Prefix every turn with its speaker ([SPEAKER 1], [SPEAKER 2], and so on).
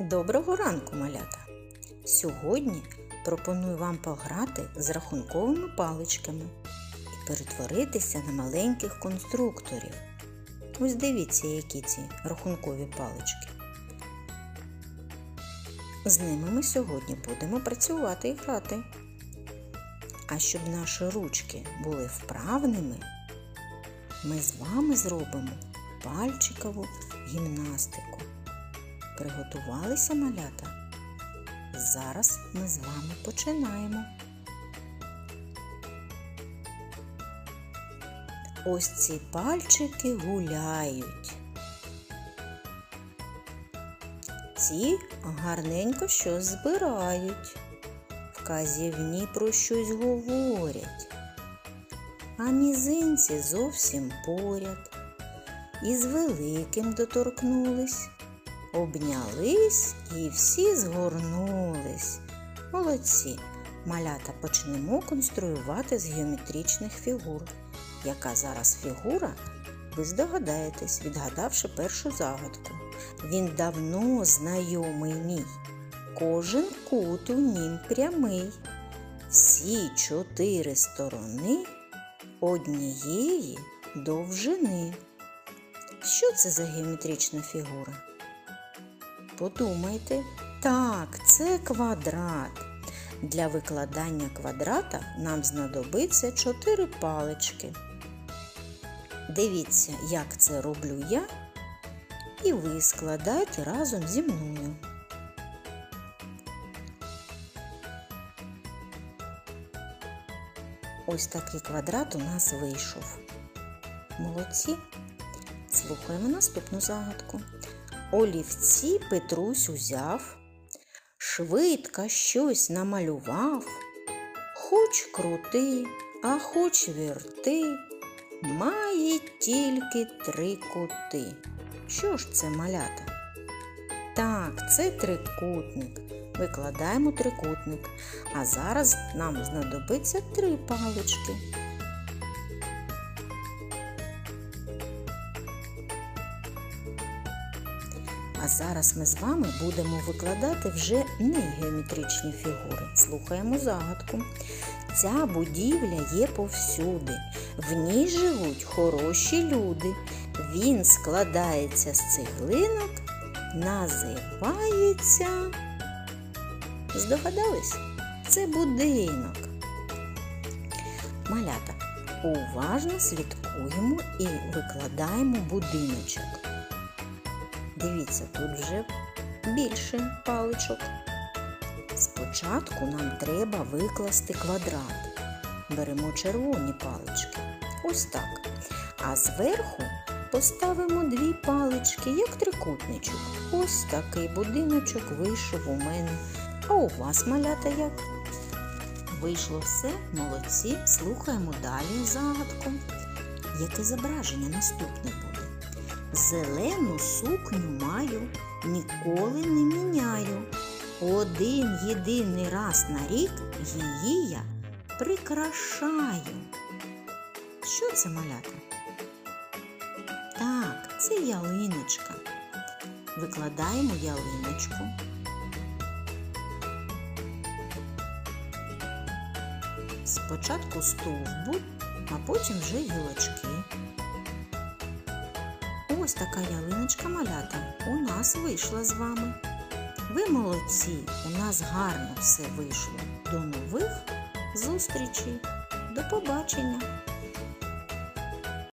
[SPEAKER 1] Доброго ранку, малята! Сьогодні пропоную вам пограти з рахунковими паличками і перетворитися на маленьких конструкторів. Ось дивіться, які ці рахункові палички. З ними ми сьогодні будемо працювати і грати. А щоб наші ручки були вправними, ми з вами зробимо пальчикову гімнастику. Приготувалися малята? Зараз ми з вами починаємо. Ось ці пальчики гуляють. Ці гарненько щось збирають, вказівні про щось говорять, а мізинці зовсім поряд, із великим доторкнулись обнялись і всі згорнулись. Молодці! Малята почнемо конструювати з геометричних фігур. Яка зараз фігура? Ви здогадаєтесь, відгадавши першу загадку. Він давно знайомий мій. Кожен кут у нім прямий. Всі чотири сторони однієї довжини. Що це за геометрична фігура? Подумайте, так, це квадрат. Для викладання квадрата нам знадобиться чотири палички. Дивіться, як це роблю я, і ви складайте разом зі мною. Ось такий квадрат у нас вийшов. Молодці. Слухаємо наступну загадку. Олівці Петрусь узяв, швидко щось намалював, хоч крути, а хоч верти, має тільки три кути. Що ж це малята? Так, це трикутник. Викладаємо трикутник, а зараз нам знадобиться три палички. А зараз ми з вами будемо викладати вже не геометричні фігури. Слухаємо загадку. Ця будівля є повсюди. В ній живуть хороші люди. Він складається з цеглинок, називається. Здогадались? Це будинок. Малята. Уважно слідкуємо і викладаємо будиночок. Дивіться, тут вже більше паличок. Спочатку нам треба викласти квадрат. Беремо червоні палички. Ось так. А зверху поставимо дві палички, як трикутничок. Ось такий будиночок вийшов у мене. А у вас малята як? Вийшло все, молодці. Слухаємо далі загадку. Яке зображення наступне буде? Зелену сукню маю, ніколи не міняю. Один єдиний раз на рік її я прикрашаю. Що це малята? Так, це ялиночка. Викладаємо ялиночку. Спочатку стовбур, а потім вже гілочки. Ось така ялиночка малята у нас вийшла з вами. Ви молодці, у нас гарно все вийшло. До нових зустрічей. До побачення!